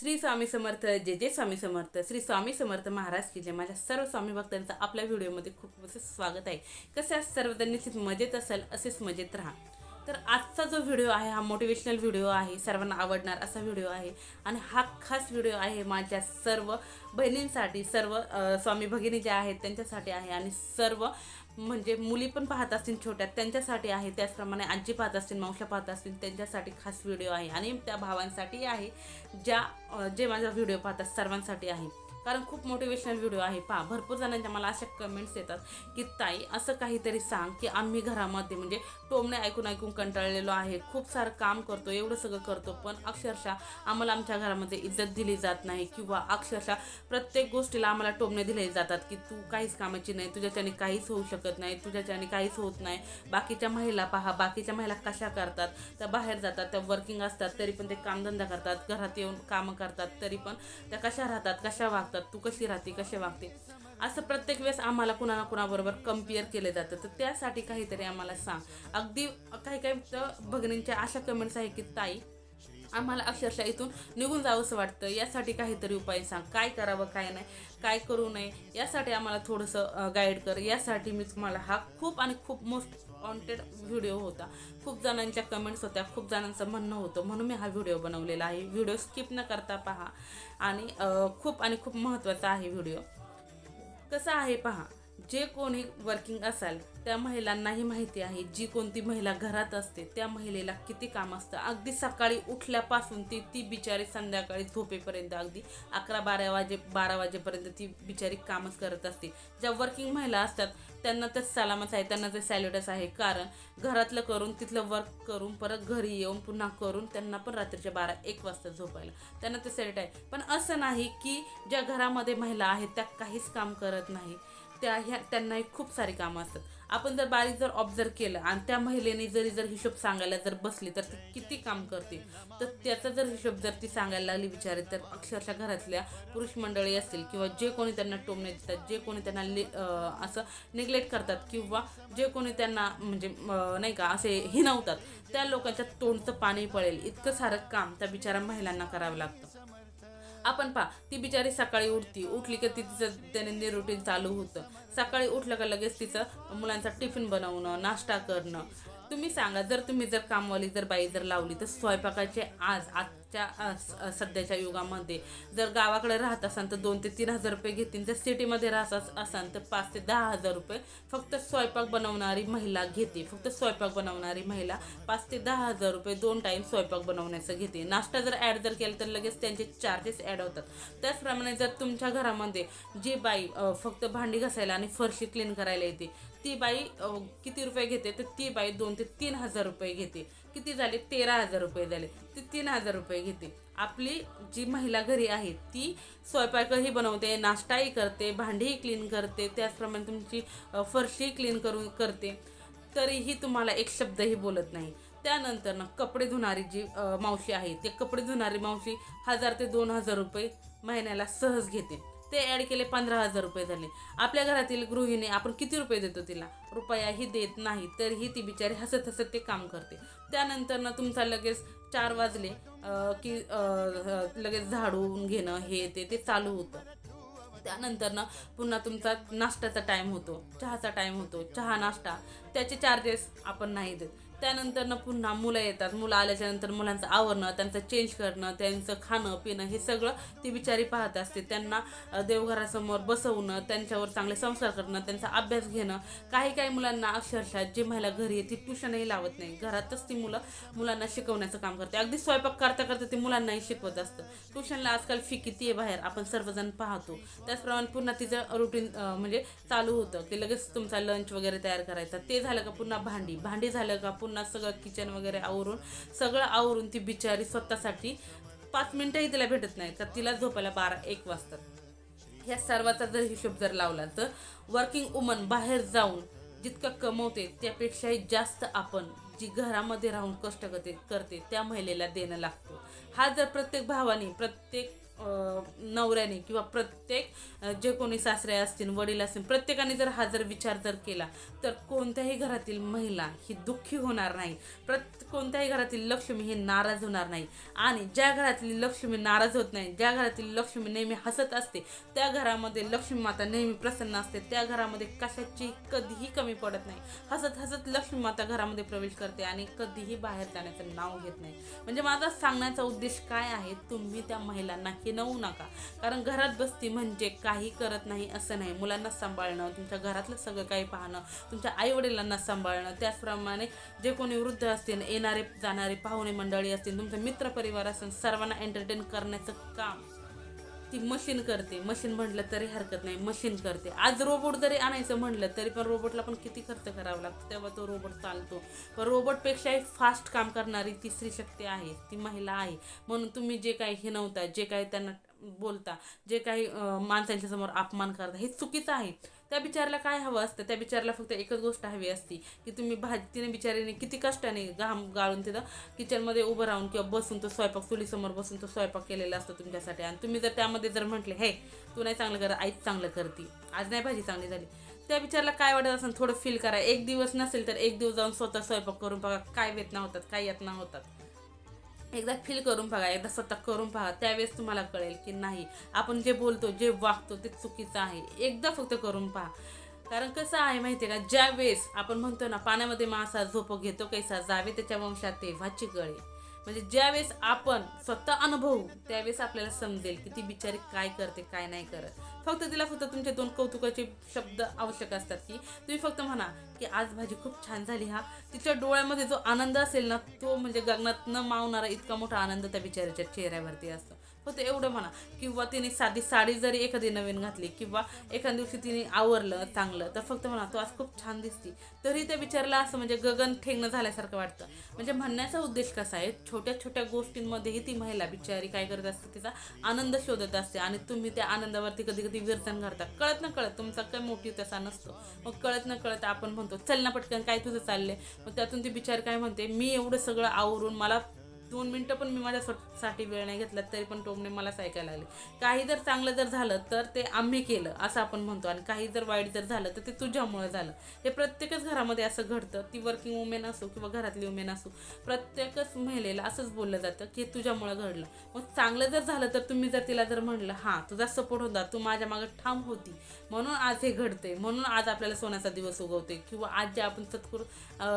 श्री स्वामी समर्थ जे जे स्वामी समर्थ. श्री स्वामी समर्थ महाराज की जे माझ्या सर्व स्वामी भक्तांचं आपल्या व्हिडिओमध्ये खूप खूप असं स्वागत आहे. कसे आज सर्वजण? निश्चित मजेत असेल असेच मजेत राहा. तर आजचा जो व्हिडिओ आहे हा मोटिवेशनल व्हिडिओ आहे सर्वांना आवडणार असा व्हिडिओ आहे. आणि हा खास व्हिडिओ आहे माझ्या सर्व बहिणींसाठी सर्व स्वामी भगिनी ज्या आहेत त्यांच्यासाठी आहे. आणि सर्व म्हणजे मुली पण पाहत असतील छोट्या त्यांच्यासाठी आहे. त्याचप्रमाणे आजी पाहत असतील मावशा पाहत असतील त्यांच्यासाठी खास व्हिडिओ आहे. आणि त्या भावांसाठी आहे ज्या जे माझा व्हिडिओ पाहतात सर्वांसाठी आहे. कारण खूप मोटिवेशनल व्हिडिओ आहे. पहा भरपूर जणांच्या मला अशा कमेंट्स येतात की ताई असं काहीतरी सांग की आम्ही घरामध्ये म्हणजे टोमणे ऐकून ऐकून कंटाळलेलो आहे. खूप सारं काम करतो एवढं सगळं करतो पण अक्षरशः आम्हाला आमच्या घरामध्ये इज्जत दिली जात नाही किंवा अक्षरशः प्रत्येक गोष्टीला आम्हाला टोमणे दिले जातात की तू काहीच कामाची नाही तुझ्याच्याने काहीच होऊ शकत नाही तुझ्याच्याने काहीच होत नाही. बाकीच्या महिला पहा बाकीच्या महिला कशा करतात? त्या बाहेर जातात त्या वर्किंग असतात तरी पण ते कामधंदा करतात घरात येऊन कामं करतात तरी पण त्या कशा राहतात कशा वागतात? तू कशी राहते कसे वागते? असं प्रत्येक वेळेस आम्हाला कुणा ना कुणाबरोबर कंपेअर केलं जातं. तर त्यासाठी काहीतरी आम्हाला सांग. अगदी काही काही भगिनींच्या अशा कमेंट्स आहे की ताई आम्हाला अक्षरशः इथून निघून जावंसं वाटतं. यासाठी काहीतरी उपाय सांग. काय करावं काय नाही काय करू नये यासाठी आम्हाला थोडंसं गाईड कर. यासाठी मी तुम्हाला हा खूप आणि खूप मोस्ट वॉन्टेड व्हिडिओ होता. खूप जणांच्या कमेंट्स होत्या खूप जणांचं म्हणणं होतं म्हणून मी हा व्हिडिओ बनवलेला आहे. व्हिडिओ स्किप न करता पहा. आणि खूप आणि खूप महत्त्वाचा आहे व्हिडिओ कसं आहे पहा जे कोणी वर्किंग असाल त्या महिलांनाही माहिती आहे. जी कोणती महिला घरात असते त्या महिलेला किती काम असतं. अगदी सकाळी उठल्यापासून ती ती बिचारी संध्याकाळी झोपेपर्यंत अगदी अकरा बारा वाजे बारा वाजेपर्यंत ती बिचारी कामच करत असते. ज्या वर्किंग महिला असतात त्यांना तर सलामच आहे त्यांना ते सॅल्युटच आहे. कारण घरातलं करून तिथलं वर्क करून परत घरी येऊन पुन्हा करून त्यांना पण रात्रीच्या बारा एक वाजता झोपायला. त्यांना ते सॅल्युट आहे. पण असं नाही की ज्या घरामध्ये महिला आहेत त्या काहीच काम करत नाही. त्या ह्या त्यांनाही खूप सारी कामं असतात. आपण जर बारीक जर ऑब्झर्व केलं आणि त्या महिलेने जरी जर हिशोब सांगायला जर बसली तर ती किती काम करते? तर त्याचा जर हिशोब जर ती सांगायला लागली विचारे तर अक्षरशः घरातल्या पुरुष मंडळी असतील किंवा जे कोणी त्यांना टोमणे देतात जे कोणी त्यांना ले असं निग्लेक्ट करतात किंवा जे कोणी त्यांना म्हणजे नाही का असे हिनवतात त्या लोकांच्या तोंडचं पाणी पळेल इतकं सारं काम त्या बिचारा महिलांना करावं लागतं. आपण पहा ती बिचारी सकाळी उठती. उठली की ती तिचं दैनंदिन रुटीन चालू होतं. सकाळी उठलं का लगेच तिचं मुलांचा टिफिन बनवणं नाश्ता करणं. तुम्ही सांगा जर तुम्ही जर कामवाली जर बाई जर लावली तर स्वयंपाकाचे आज आजच्या सध्याच्या युगामध्ये जर गावाकडे राहत असाल तर दोन ते तीन हजार रुपये घेतील. जर सिटीमध्ये राहत असाल तर पाच ते दहा हजार रुपये फक्त स्वयंपाक बनवणारी महिला घेते. फक्त स्वयंपाक बनवणारी महिला पाच ते दहा हजार रुपये दोन टाईम स्वयंपाक बनवण्याचं घेते. नाश्ता जर ॲड जर केला तर लगेच त्यांचे चार्जेस ॲड होतात. त्याचप्रमाणे जर तुमच्या घरामध्ये जी बाई फक्त भांडी घासायला आणि फरशी क्लीन करायला येते ती बाई किती रुपये घेते तर ती बाई दोन ते तीन हजार रुपये घेते. किती झाले? तेरा हजार रुपये झाले. ती तीन हजार रुपये घेते. आपली जी महिला घरी आहे ती स्वयंपाकही बनवते नाश्ताही करते भांडीही क्लीन करते त्याचप्रमाणे तुमची फरशीही फरशी क्लीन करून करते. तरीही तुम्हाला एक शब्दही बोलत नाही. त्यानंतर ना कपडे धुणारी जी मावशी आहे ते कपडे धुणारी मावशी हजार ते दोन हजार रुपये महिन्याला सहज घेते. ते ॲड केले पंधरा हजार रुपये झाले. आपल्या घरातील गृहिणी आपण किती रुपये देतो तिला? रुपयाही देत नाही तरीही ती बिचारी हसत हसत ते काम करते. त्यानंतर ना तुमचा लगेच चार वाजले की लगेच झाडून घेणं हे ते ते चालू होतं. त्यानंतर ना पुन्हा तुमचा नाश्त्याचा टाईम होतो चहाचा टाईम होतो चहा नाश्ता. त्याचे चार्जेस आपण नाही देत. त्यानंतर ना पुन्हा मुलं येतात. मुलं आल्याच्यानंतर मुलांचं आवरणं त्यांचं चेंज करणं त्यांचं खाणं पिणं हे सगळं ती बिचारी पाहत असते. त्यांना देवघरासमोर बसवणं त्यांच्यावर चांगले संस्कार करणं त्यांचा अभ्यास घेणं. काही काही मुलांना अक्षरशः जी महिला घरी येते ती ट्युशनही लावत नाही. घरातच ती मुलं मुलांना शिकवण्याचं काम करते. अगदी स्वयंपाक करता करता ती मुलांनाही शिकवत असतं. ट्युशनला आजकाल फी किती आहे बाहेर? आपण सर्वजण पाहतो. त्याचप्रमाणे पुन्हा तिचं रुटीन म्हणजे चालू होतं. की लगेच तुमचा लंच वगैरे तयार करायचा. ते झालं का पुन्हा भांडी? भांडी झालं का पुन्हा सगळं किचन वगैरे आवरून सगळं आवरून ती बिचारी स्वतःसाठी पाच मिनटंही तिला भेटत नाही तर तिला झोपायला बारा एक वाजतात ह्या सर्वाचा जर हिशोब जर लावला तर वर्किंग वुमन बाहेर जाऊन जितकं कमवते त्यापेक्षाही जास्त आपण जी घरामध्ये राहून कष्ट करते करते त्या महिलेला देणं लागतो. हा जर प्रत्येक भावाने प्रत्येक नवऱ्याने किंवा प्रत्येक जे कोणी सासरे असतील वडील असतील प्रत्येकाने जर हा जर विचार जर केला तर कोणत्याही घरातील महिला ही दुःखी होणार नाही. प्रत कोणत्याही घरातील लक्ष्मी ही नाराज होणार नाही. आणि ज्या घरातली लक्ष्मी नाराज होत नाही ज्या घरातील लक्ष्मी नेहमी हसत असते त्या घरामध्ये लक्ष्मी माता नेहमी प्रसन्न असते त्या घरामध्ये कशाची कधीही कमी पडत नाही. हसत हसत लक्ष्मी माता घरामध्ये प्रवेश करते आणि कधीही बाहेर जाण्याचं नाव घेत नाही. म्हणजे माझा सांगण्याचा उद्देश काय आहे? तुम्ही त्या महिलांना हिनवू नका. कारण घरात बसती म्हणजे काही करत नाही असं नाही. मुलांना सांभाळणं तुमच्या घरातलं सगळं काही पाहणं तुमच्या आईवडिलांना सांभाळणं त्याचप्रमाणे जे कोणी वृद्ध असतील येणारे जाणारे पाहुणे मंडळी असतील तुमचा मित्रपरिवार असेल सर्वांना एंटरटेन करण्याचं काम. ती मशीन करते. मशीन म्हटलं तरी हरकत नाही. मशीन करते. आज रोबोट जरी आणायचं म्हटलं तरी पण रोबोटला पण किती खर्च करावा लागतो. तेव्हा तो रोबोट चालतो. पण रोबोटपेक्षाही फास्ट काम करणारी ती स्त्रीशक्ती आहे. ती महिला आहे. म्हणून तुम्ही जे काही हिनवता जे काही त्यांना बोलता जे काही माणसांच्या समोर अपमान करता हे चुकीचं आहे. त्या बिचाराला काय हवं असतं? त्या बिचाराला फक्त एकच गोष्ट हवी असती की तुम्ही भाजी तिने बिचारीने किती कष्टाने घाम गाळून तिथं किचनमध्ये उभं राहून किंवा बसून तो स्वयंपाक चुलीसमोर बसून तो स्वयंपाक केलेला असतो तुमच्यासाठी. आणि तुम्ही जर त्यामध्ये जर म्हटले हे तू नाही चांगलं कर आईच चांगलं करते. आज नाही भाजी चांगली झाली. त्या बिचारला काय वाटत असेल? थोडं फील करा. एक दिवस नसेल तर एक दिवस जाऊन स्वतः स्वयंपाक करून बघा काय वेदना होतात काय यातना होतात. एकदा फील करून बघा एकदा स्वतः करून पहा. त्यावेळेस तुम्हाला कळेल की नाही आपण जे बोलतो जे वागतो ते चुकीचं आहे. एकदा फक्त करून पहा. कारण कसं आहे माहिती आहे का ज्या वेळेस आपण म्हणतो ना पाण्यामध्ये मासा झोप घेतो कैसा जावे त्याच्या वंशात तेव्हाची कळे म्हणजे ज्यावेळेस आपण स्वतः अनुभवू त्यावेळेस आपल्याला समजेल की ती बिचारी काय करते काय नाही करत. फक्त तिला फक्त तुमचे दोन कौतुकाचे शब्द आवश्यक असतात की तुम्ही फक्त म्हणा की आज भाजी खूप छान झाली हा. तिच्या डोळ्यामध्ये जो आनंद असेल ना तो म्हणजे गगनात न मावणारा इतका मोठा आनंद त्या बिचाऱ्याच्या चेहऱ्यावरती असतो. फक्त एवढं म्हणा. किंवा तिने साधी साडी जरी एखादी नवीन घातली किंवा एखाद्या दिवशी तिने आवरलं चांगलं तर फक्त म्हणा तो आज खूप छान दिसती. तरी त्या विचारला असं म्हणजे गगन ठेंगणं झाल्यासारखं वाटतं. म्हणजे म्हणण्याचा उद्देश कसा आहे छोट्या छोट्या गोष्टींमध्येही ती महिला बिचारी काय करत असते तिचा आनंद शोधत असते आणि तुम्ही त्या आनंदावरती कधी कधी व्यसन करता कळत न कळत तुमचा काय मोठी तसा नसतो. मग कळत न कळत आपण म्हणतो चल ना पटकन काय तुझं चाललंय? मग त्यातून ती बिचारी काय म्हणते मी एवढं सगळं आवरून मला दोन मिनटं पण मी माझ्या वेळ नाही घेतला तरी पण टोमणे मलाच ऐकायला लागले. काही जर चांगलं जर झालं तर ते आम्ही केलं असं आपण म्हणतो. आणि काही जर वाईट जर झालं तर ते तुझ्यामुळे झालं. हे प्रत्येकच घरामध्ये असं घडतं. ती वर्किंग वुमेन असो किंवा घरातली वुमेन असो प्रत्येकच महिलेला असंच बोललं जातं की हे तुझ्यामुळे घडलं. मग चांगलं जर झालं तर तुम्ही जर तिला जर म्हणलं हां तुझा सपोर्ट होता तू माझ्या मागं ठाम होती. म्हणून आज हे घडते म्हणून आज आपल्याला सोन्याचा दिवस उगवते किंवा आज जे आपण सत्कुर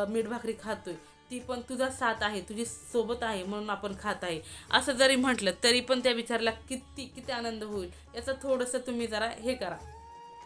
मीठ भाकरी खातोय. ती पण तुझा साथ आहे तुझी सोबत आहे म्हणून आपण खात आहे. असं जरी म्हटलं तरी पण त्या विचारला किती किती आनंद होईल याचं थोडंसं तुम्ही जरा हे करा.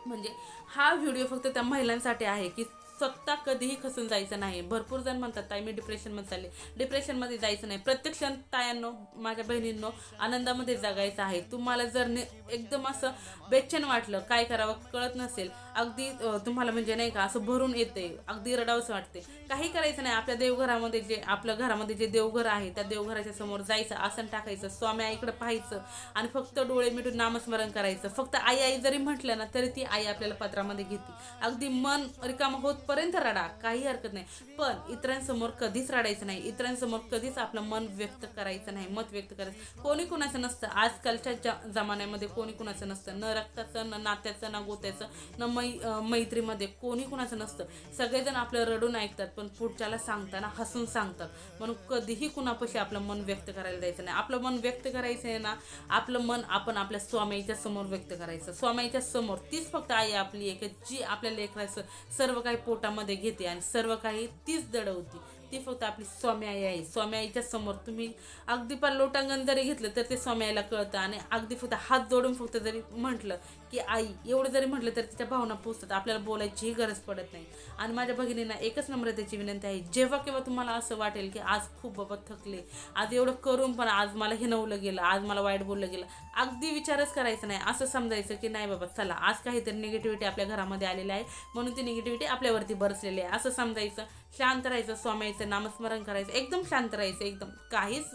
म्हणजे हा व्हिडिओ फक्त त्या महिलांसाठी आहे की स्वतः कधीही खसून जायचं नाही. भरपूर जण म्हणतात ताई मी डिप्रेशनमध्ये चालले. डिप्रेशनमध्ये जायचं नाही. प्रत्येक क्षण तायांनो माझ्या बहिणींनो आनंदामध्ये जगायचं आहे. तुम्हाला जर ने एकदम असं बेचन वाटलं काय करावं कळत नसेल अगदी तुम्हाला म्हणजे नाही का असं भरून येते अगदी रडावंसं वाटते. काही करायचं नाही. आपल्या देवघरामध्ये जे आपल्या घरामध्ये जे देवघर आहे त्या देवघराच्या समोर जायचं आसन टाकायचं स्वामी इकडं पाहायचं आणि फक्त डोळे मिटून नामस्मरण करायचं. फक्त आई आई जरी म्हटलं ना तरी ती आई आपल्याला पत्रामध्ये घेते. अगदी मन रिकामं होतपर्यंत रडा काही हरकत नाही. पण इतरांसमोर कधीच रडायचं नाही. इतरांसमोर कधीच आपलं मन व्यक्त करायचं नाही मत व्यक्त करायचं कोणी कुणाचं नसतं. आजकालच्या ज- जमान्यामध्ये कोणी कुणाचं नसतं. न रक्ताचं न नात्याचं ना गोत्याचं न मै मैत्रीमध्ये कोणी कुणाचं नसतं. सगळेजण आपलं रडून ऐकतात पण पुढच्याला सांगताना हसून सांगतात. म्हणून कधीही कुणापाशी आपलं मन व्यक्त करायला द्यायचं नाही. आपलं मन व्यक्त करायचं आहे ना आपलं मन आपण आपल्या स्वामीच्या समोर व्यक्त करायचं. स्वामीच्या समोर तीच फक्त आई आपली आहे की जी आपल्या लेकराचं सर्व काही पोटामध्ये घेते आणि सर्व काही तीच दडवती. ती फक्त आपली स्वामी आई आहे. स्वामी आईच्या समोर तुम्ही अगदी पार लोटांगण जरी घेतलं तर ते स्वामी आईला कळतं. आणि अगदी फक्त हात जोडून फक्त जरी म्हटलं की आई एवढं जरी म्हटलं तर तिच्या भावना पोचतात. आपल्याला बोलायचीही गरज पडत नाही. आणि माझ्या भगिनींना एकच नम्रतेची विनंती आहे. जेव्हा केव्हा तुम्हाला असं वाटेल की आज खूप बाबा थकले. आज एवढं करून पण आज मला हिनवलं गेलं. आज मला वाईट बोललं गेलं. अगदी विचारच करायचा नाही. असं समजायचं की नाही बाबा चला. आज काहीतरी निगेटिव्हिटी आपल्या घरामध्ये आलेली आहे. म्हणून ती निगेटिव्हिटी आपल्यावरती बरसलेली आहे. असं समजायचं. शांत राहायचं. स्वामी नामस्मरण करायचं एकदम शांत राहायचं एकदम. काहीच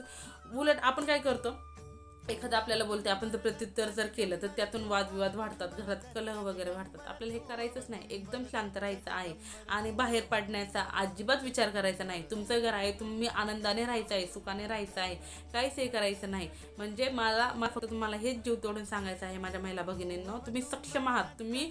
उलट आपण काय करतो एखादं आपल्याला बोलते आपण जर प्रत्युत्तर जर केलं तर त्यातून वादविवाद वाढतात घरात कलह वगैरे वाढतात. आपल्याला हे करायचंच नाही. एकदम शांत राहायचं आहे. आणि बाहेर पडण्याचा अजिबात विचार करायचा नाही. तुमचं घर आहे तुम्ही आनंदाने राहायचं आहे सुखाने राहायचं आहे. काहीच हे करायचं नाही. म्हणजे मला मला फक्त तुम्हाला हेच जीव तोडून सांगायचं आहे माझ्या महिला भगिनींना. तुम्ही सक्षम आहात. तुम्ही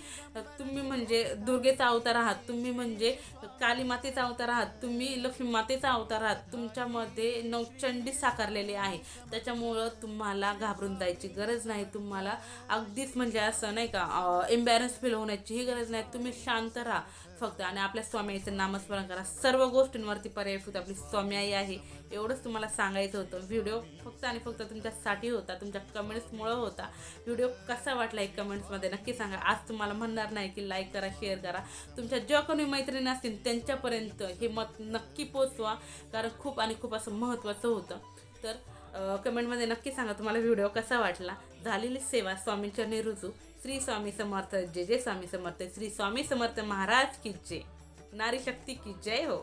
तुम्ही म्हणजे दुर्गेचा अवतार आहात. तुम्ही म्हणजे काली मातेचा अवतार आहात. तुम्ही लक्ष्मी मातेचा अवतार आहात. तुमच्यामध्ये नवचंडी साकारलेली आहे. त्याच्यामुळं तुम्हाला घाबरून जायची गरज नाही. तुम्हाला अगदीच म्हणजे असं नाही का एम्बॅरन्स फील होण्याचीही गरज नाही. तुम्ही शांत राहा फक्त. आणि आपल्या स्वामीचं नामस्मरण करा. सर्व गोष्टींवरती पर्याय फक्त आपली स्वामी आई आहे. एवढंच तुम्हाला सांगायचं होतं. व्हिडिओ फक्त आणि फक्त तुमच्यासाठी होता. तुमच्या कमेंट्समुळं होता. व्हिडिओ कसा वाटला एक कमेंट्समध्ये नक्की सांगा. आज तुम्हाला म्हणणार नाही की लाईक करा शेअर करा. तुमच्या ज्या कोणी मैत्रिणी असतील त्यांच्यापर्यंत हे मत नक्की पोचवा. कारण खूप आणि खूप असं महत्त्वाचं होतं. तर कमेंटमध्ये नक्की सांगा तुम्हाला व्हिडिओ कसा वाटला. झालेली सेवा स्वामींच्या निरुजू श्री स्वामी समर्थ जे जे स्वामी समर्थ श्री स्वामी समर्थ महाराज की जय. नारी शक्ती की जय हो.